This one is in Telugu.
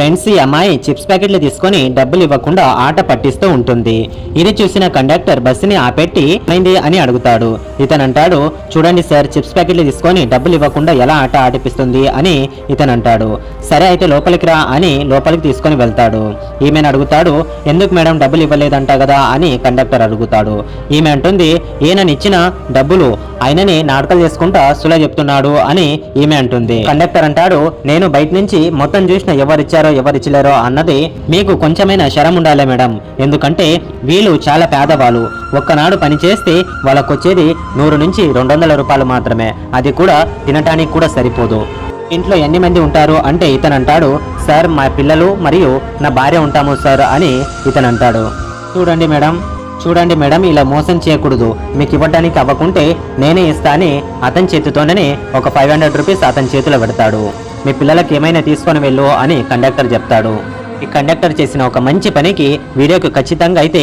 ఫ్రెండ్స్ ఈ అమ్మాయి చిప్స్ ప్యాకెట్లు తీసుకొని డబ్బులు ఇవ్వకుండా ఆట పట్టిస్తూ ఉంటుంది. ఇది చూసిన కండక్టర్ బస్సుని ఆపెట్టి అయింది అని అడుగుతాడు. ఇతనంటాడు చూడండి సార్ చిప్స్ ప్యాకెట్లు తీసుకొని డబ్బులు ఇవ్వకుండా ఎలా ఆట ఆడిపిస్తుంది? అని ఇతను అంటాడు సరే అయితే లోపలికి రా అని లోపలికి తీసుకొని వెళ్తాడు. ఈమెను అడుగుతాడు ఎందుకు మేడం డబ్బులు ఇవ్వలేదంట కదా? అని కండక్టర్ అడుగుతాడు. ఈమె అంటుంది ఈయననిచ్చిన డబ్బులు ఆయనని నాటకాలు చేసుకుంటా సుల చెప్తున్నాడు అని ఈమె అంటుంది. కండక్టర్ అంటాడు నేను బయట నుంచి మొత్తం చూసిన ఎవరిచ్చారో ఎవరిచ్చలేరో అన్నది మీకు కొంచెమైనా శరం ఉండాలి మేడం. ఎందుకంటే వీళ్ళు చాలా పేదవాళ్ళు. ఒక్కనాడు పని చేస్తే వాళ్ళకొచ్చేది నూరు నుంచి రెండు వందల రూపాయలు మాత్రమే. అది కూడా తినటానికి కూడా సరిపోదు. ఇంట్లో ఎన్ని మంది ఉంటారు అంటే ఇతను అంటాడు సార్ మా పిల్లలు మరియు నా భార్య ఉంటాము సార్ అని ఇతను అంటాడు చూడండి మేడం చూడండి మేడం ఇలా మోసం చేయకూడదు. మీకు ఇవ్వడానికి అవ్వకుంటే నేనే ఇస్తా అని అతని చేతితోనే ఒక ఫైవ్ హండ్రెడ్ రూపీస్ అతని చేతిలో పెడతాడు. మీ పిల్లలకి ఏమైనా తీసుకొని వెళ్ళు అని కండక్టర్ చెప్తాడు. ఈ కండక్టర్ చేసిన ఒక మంచి పనికి వీడియోకి ఖచ్చితంగా అయితే